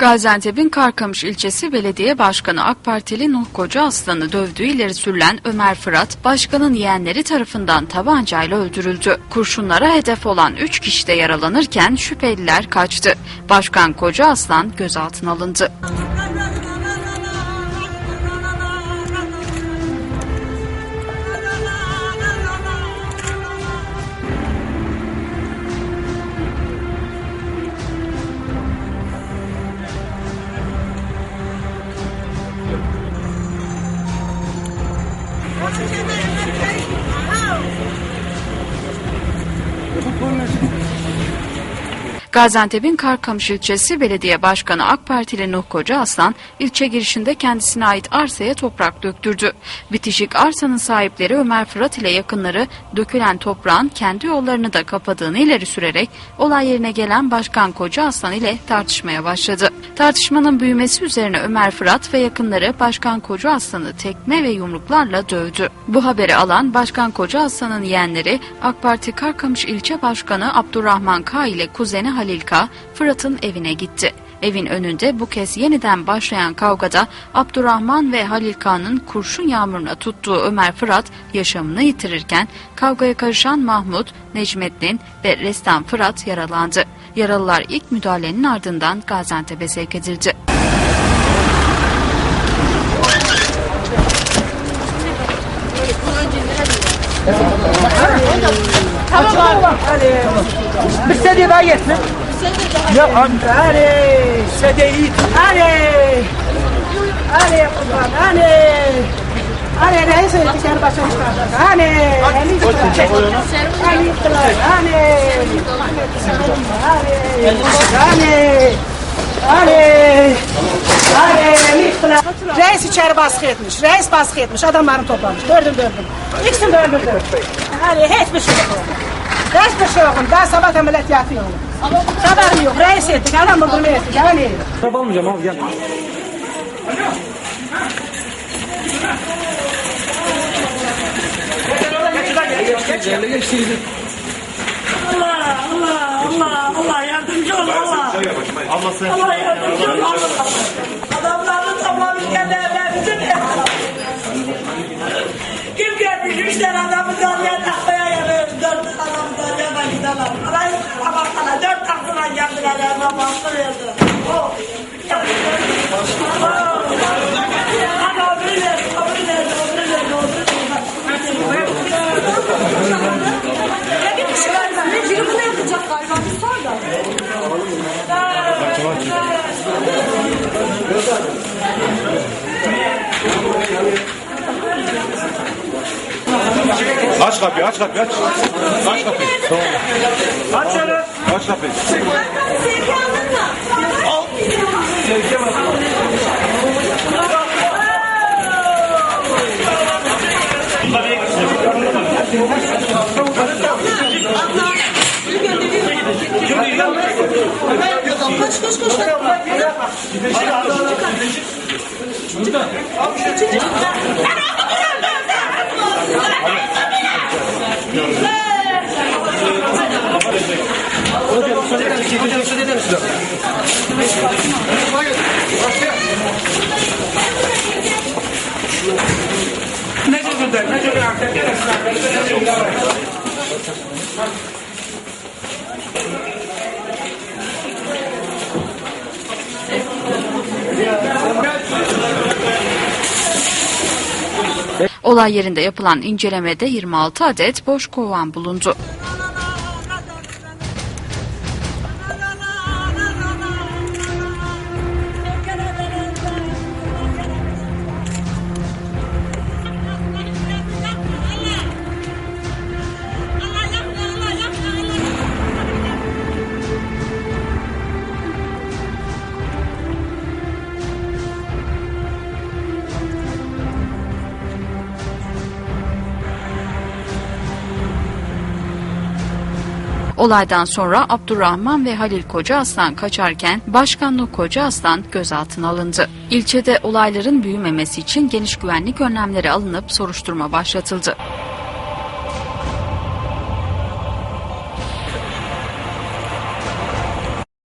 Gaziantep'in Karkamış ilçesi belediye başkanı AK Partili Nuh Koca Aslan'ı dövdüğü ileri sürülen Ömer Fırat, başkanın yeğenleri tarafından tabancayla öldürüldü. Kurşunlara hedef olan 3 kişi de yaralanırken şüpheliler kaçtı. Başkan Koca Aslan gözaltına alındı. Gaziantep'in Karkamış ilçesi belediye başkanı AK Partili Nuh Koca Aslan, ilçe girişinde kendisine ait arsaya toprak döktürdü. Bitişik arsanın sahipleri Ömer Fırat ile yakınları dökülen toprağın kendi yollarını da kapadığını ileri sürerek olay yerine gelen Başkan Koca Aslan ile tartışmaya başladı. Tartışmanın büyümesi üzerine Ömer Fırat ve yakınları Başkan Koca Aslan'ı tekme ve yumruklarla dövdü. Bu haberi alan Başkan Koca Aslan'ın yeğenleri AK Parti Karkamış ilçe başkanı Abdurrahman K ile kuzeni Halil K. Fırat'ın evine gitti. Evin önünde bu kez yeniden başlayan kavgada Abdurrahman ve Halil K'nın kurşun yağmuruna tuttuğu Ömer Fırat yaşamını yitirirken kavgaya karışan Mahmut, Necmettin ve Restan Fırat yaralandı. Yaralılar ilk müdahalenin ardından Gaziantep'e sevk edildi. Bir sedye daha getir. Ya hani sedyeyi hani hani kurban hani hani reis dışarı başlamışlar hani hani hani hani hani hani hani Reis içeri baskı etmiş. Reis baskı etmiş. Adamlarını toplamış. Gördüm gördüm. İkisini de öldürdü. Hani hiçbir şey yok. Hiçbir şey yok. Ben sabah ameliyat yatıyorum. Haberim yok. Reis ettik. Adam öldürme ettik. Hani. Araba almayacağım abi gel. Allah Allah Allah Allah yardımcı ol Allah. Allah yardımcı ol Allah. Adamların evlerimizin ya. Kim gelmiş üç tane adamı dalya evime bastırıyordu. Oh. Hadi öbürü nerede, öbürü nerede, öbürü nerede, öbürü nerede? Ya bir kişi var ben. Biri bunu yapacak galiba. Bir sor da. Aç kapıyı, aç kapıyı, aç. Aç kapıyı. Tamam. Aç şöyle. Aç kapıyı. Sevgi aldın mı? Al. Koş koş koş. Olay yerinde yapılan incelemede 26 adet boş kovan bulundu. Olaydan sonra Abdurrahman ve Halil Koca Aslan kaçarken Başkanlık Koca Aslan gözaltına alındı. İlçede olayların büyümemesi için geniş güvenlik önlemleri alınıp soruşturma başlatıldı.